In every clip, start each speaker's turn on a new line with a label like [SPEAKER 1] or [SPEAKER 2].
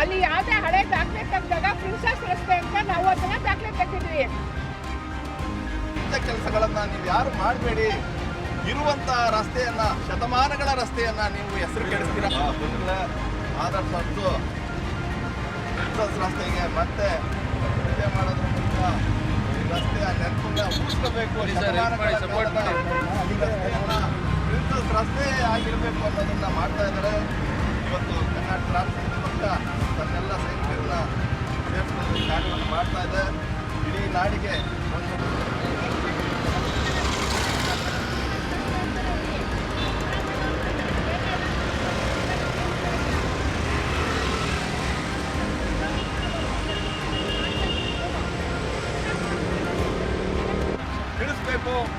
[SPEAKER 1] ಅಲ್ಲಿ ಯಾವುದೇ ಹಳೆ ದಾಖಲೆ ತೆಗ್ದಾಗ ಪ್ರಿನ್ಸಸ್ ರಸ್ತೆ ಅಂತ ನಾವು ಅದನ್ನ ದಾಖಲೆ ತೆಗ್ದಿದ್ವಿ.
[SPEAKER 2] ಇಂಥ ಕೆಲಸಗಳನ್ನ ನೀವು ಯಾರು ಮಾಡಬೇಡಿ. ಇರುವಂತ ರಸ್ತೆಯನ್ನ ಶತಮಾನಗಳ ರಸ್ತೆಯನ್ನ ನೀವು ಹೆಸರು ಕೆಡಿಸ್ತೀರ? ಆದರ್ಶ ಹೊತ್ತು ಪ್ರಿನ್ಸಸ್ ರಸ್ತೆಗೆ ಮತ್ತೆ ಮಾಡೋದ್ರ ಮೂಲಕ ಈ ರಸ್ತೆಯ ನೆನಪನ್ನ ಉಳಿಸ್ಕೋಬೇಕು. ರಸ್ತೆ ಆಗಿರಬೇಕು ಅನ್ನೋದನ್ನ ಮಾಡ್ತಾ ಇದ್ದಾರೆ. ಇವತ್ತು ಕರ್ನಾಟಕ ತನ್ನೆಲ್ಲ ಸೈನಿಕರನ್ನ ಸೇರಿಸಿಕೊಂಡು ಕಾರ್ಯವನ್ನು ಮಾಡ್ತಾ ಇದೆ. ಇಡೀ ನಾಡಿಗೆ ಒಂದು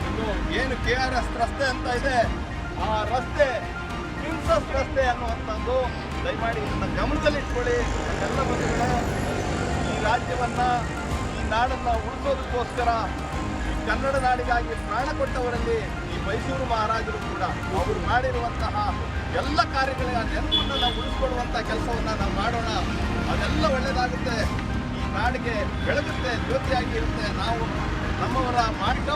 [SPEAKER 2] ಇದು ಏನು ಕೆ ಆರ್ ಎಸ್ ರಸ್ತೆ ಅಂತ ಇದೆ. ಆ ರಸ್ತೆ ಪ್ರಿನ್ಸಸ್ ರಸ್ತೆ ಅನ್ನುವಂಥದ್ದು. ದಯಮಾಡಿ ಗಮನದಲ್ಲಿ ಇಟ್ಕೊಳ್ಳಿ ಎಲ್ಲ ಬಂಧುಗಳೇ ಈ ರಾಜ್ಯವನ್ನ ಈ ನಾಡನ್ನ ಉಳಿಸೋದಕ್ಕೋಸ್ಕರ ಈ ಕನ್ನಡ ನಾಡಿಗಾಗಿ ಪ್ರಾಣ ಕೊಟ್ಟವರಲ್ಲಿ ಈ ಮೈಸೂರು ಮಹಾರಾಜರು ಕೂಡ ಅವರು ಮಾಡಿರುವಂತಹ ಎಲ್ಲ ಕಾರ್ಯಗಳ ನೆನಪನ್ನು ನಾವು ಉಳಿಸ್ಕೊಡುವಂಥ ಕೆಲಸವನ್ನ ನಾವು ಮಾಡೋಣ. ಅದೆಲ್ಲ ಒಳ್ಳೆಯದಾಗುತ್ತೆ ಈ ನಾಡಿಗೆ ಬೆಳಗುತ್ತೆ ಜ್ಯೋತಿಯಾಗಿರುತ್ತೆ. ನಾವು ನಮ್ಮವರ ಮಾಡಿದ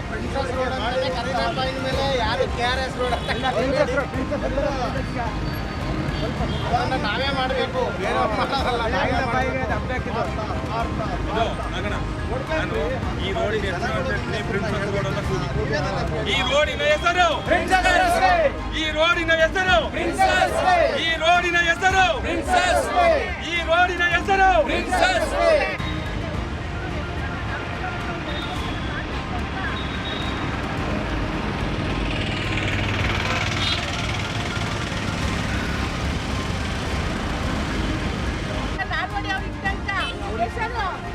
[SPEAKER 3] ಮೇಲೆ ಯಾರು ಕೆ ಆರ್ ಎಸ್ ರೋಡ್ ನಾವೇ ಮಾಡಬೇಕು ಬೇರೆ
[SPEAKER 4] ನಾನು ಈ ರೋಡಿನ. ಈ ರೋಡಿನ ಹೆಸರು ಈ ರೋಡಿನ ಹೆಸರು ಈ ರೋಡಿನ ಹೆಸರು ಈ ರೋಡಿನ ಹೆಸರು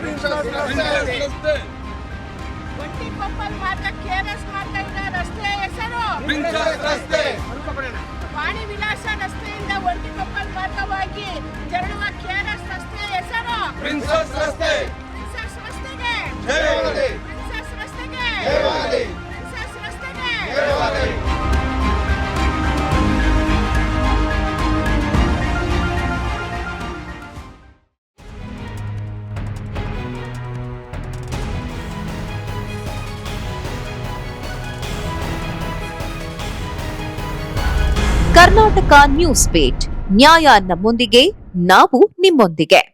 [SPEAKER 1] ಹೆಸರು
[SPEAKER 4] ರಸ್ತೆ.
[SPEAKER 1] ಒಂಟಿ ಕೊಪ್ಪಲ್ ಮಾರ್ಗ ಕೆ ಆರ್ ಎಸ್ ಮಾರ್ಗ ಇರೋ ರಸ್ತೆ ಹೆಸರು
[SPEAKER 4] ರಸ್ತೆ
[SPEAKER 1] ವಾಣಿ ವಿಲಾಸ ರಸ್ತೆಯಿಂದ ಒಂಟಿ ಕೊಪ್ಪಲ್ ಮಾರ್ಗವಾಗಿ ತೆರಳುವ ಕೆ ಆರ್ ಎಸ್ ರಸ್ತೆ ಹೆಸರು
[SPEAKER 4] ರಸ್ತೆ
[SPEAKER 1] ರಸ್ತೆಗೆ
[SPEAKER 5] ಕರ್ನಾಟಕ ನ್ಯೂಸ್ ಪೇಟ್. ನ್ಯಾಯ ನಮ್ಮೊಂದಿಗೆ ನಾವು ನಿಮ್ಮೊಂದಿಗೆ.